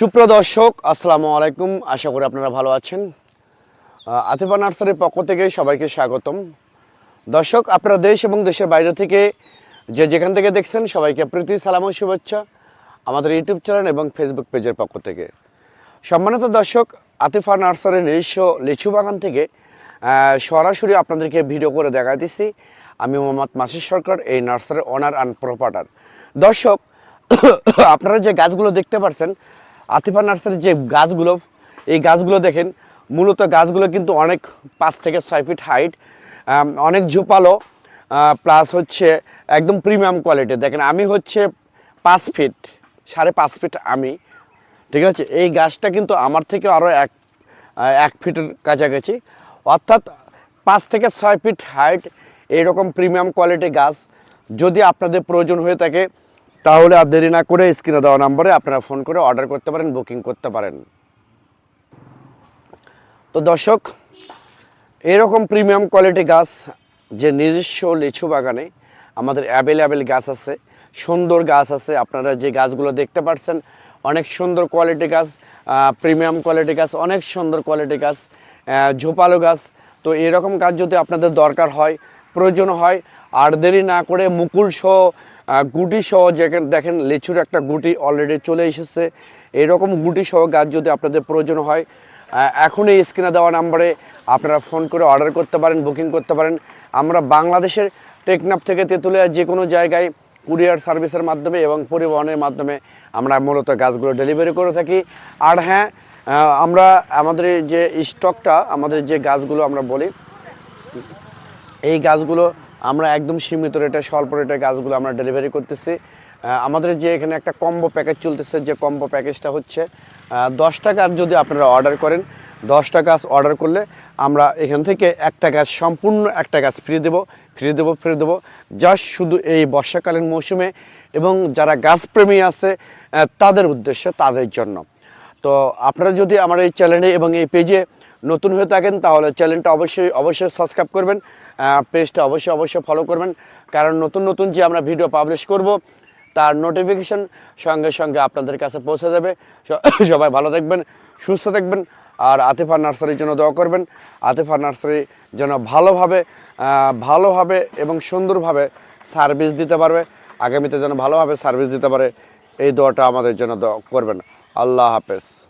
সুপ্রিয় দর্শক, আসসালামু আলাইকুম। আশা করি আপনারা ভালো আছেন। আতিফা নার্সারির পক্ষ থেকে সবাইকে স্বাগতম। দর্শক, আপনারা দেশ এবং দেশের বাইরে থেকে যে যেখান থেকে দেখছেন, সবাইকে প্রীতি, সালাম ও শুভেচ্ছা আমাদের ইউটিউব চ্যানেল এবং ফেসবুক পেজের পক্ষ থেকে। সম্মানিত দর্শক, আতিফা নার্সারির নিজস্ব লিচু বাগান থেকে সরাসরি আপনাদেরকে ভিডিও করে দেখা দিচ্ছি। আমি মোহাম্মদ মাসির সরকার, এই নার্সারির ওনার অ্যান্ড প্রপার্টার দর্শক, আপনারা যে গাছগুলো দেখতে পাচ্ছেন আতিফা নার্সারির যে গাছগুলো, এই গাছগুলো দেখেন, মূলত গাছগুলো কিন্তু অনেক পাঁচ থেকে ছয় ফিট হাইট অনেক ঝোপালো প্লাস হচ্ছে একদম প্রিমিয়াম কোয়ালিটি দেখেন, আমি হচ্ছে পাঁচ ফিট সাড়ে পাঁচ ফিট আমি, ঠিক আছে? এই গাছটা কিন্তু আমার থেকে আরও এক এক ফিটের কাছাকাছি। অর্থাৎ পাঁচ থেকে ছয় ফিট হাইট এইরকম প্রিমিয়াম কোয়ালিটি গাছ যদি আপনাদের প্রয়োজন হয়ে থাকে তাহলে আর দেরি না করে স্ক্রিনে দেওয়া নম্বরে আপনারা ফোন করে অর্ডার করতে পারেন, বুকিং করতে পারেন। তো দর্শক, এরকম প্রিমিয়াম কোয়ালিটি গাছ যে নিজস্ব লিচু বাগানে আমাদের অ্যাভেলেবেল গাছ আছে, সুন্দর গাছ আছে, আপনারা যে গাছগুলো দেখতে পাচ্ছেন অনেক সুন্দর কোয়ালিটি গাছ প্রিমিয়াম কোয়ালিটি গাছ, অনেক সুন্দর কোয়ালিটি গাছ ঝোপালো গাছ। তো এরকম গাছ যদি আপনাদের দরকার হয়, প্রয়োজন হয়, আর দেরি না করে মুকুল সহ গুটি সহ যেখানে দেখেন লিচুর একটা গুটি অলরেডি চলে এসেছে। এরকম গুটি সহ গাছ যদি আপনাদের প্রয়োজন হয় এখন এই স্ক্রিনে দেওয়া নাম্বারে আপনারা ফোন করে অর্ডার করতে পারেন বুকিং করতে পারেন। আমরা বাংলাদেশের টেকনাফ থেকে তেঁতুলিয়া যে কোনো জায়গায় কুরিয়ার সার্ভিসের মাধ্যমে এবং পরিবহনের মাধ্যমে আমরা মূলত গাছগুলো ডেলিভারি করে থাকি। আর হ্যাঁ আমরা আমাদের যে স্টকটা আমাদের যে গাছগুলো আমরা বলি, এই গাছগুলো আমরা একদম সীমিত রেটে স্বল্প রেটে গাছগুলো আমরা ডেলিভারি করতেছি। আমাদের যে এখানে একটা কম্বো প্যাকেজ চলতেছে, যে কম্বো প্যাকেজটা হচ্ছে দশটা গাছ যদি আপনারা অর্ডার করেন দশটা গাছ অর্ডার করলে আমরা এখান থেকে একটা গাছ, সম্পূর্ণ একটা গাছ ফ্রি দেবো ফ্রি দেবো ফ্রি দেবো। জাস্ট শুধু এই বর্ষাকালীন মৌসুমে এবং যারা গাছপ্রেমী আছে তাদের উদ্দেশ্যে, তাদের জন্য। তো আপনারা যদি আমার এই চ্যানেলে এবং এই পেজে নতুন হয়ে থাকেন, তাহলে চ্যানেলটা অবশ্যই অবশ্যই সাবস্ক্রাইব করবেন পেজটা অবশ্যই অবশ্যই ফলো করবেন। কারণ নতুন নতুন যে আমরা ভিডিও পাবলিশ করব, তার নোটিফিকেশন সঙ্গে সঙ্গে আপনাদের কাছে পৌঁছে যাবে। সবাই ভালো থাকবেন, সুস্থ থাকবেন, আর আতিফা নার্সারির জন্য দোয়া করবেন। আতিফা নার্সারি যেন ভালোভাবে ভালোভাবে এবং সুন্দরভাবে সার্ভিস দিতে পারবে। আগামীতে যেন ভালোভাবে সার্ভিস দিতে পারে, এই দোয়াটা আমাদের জন্য করবেন। আল্লাহ হাফেজ।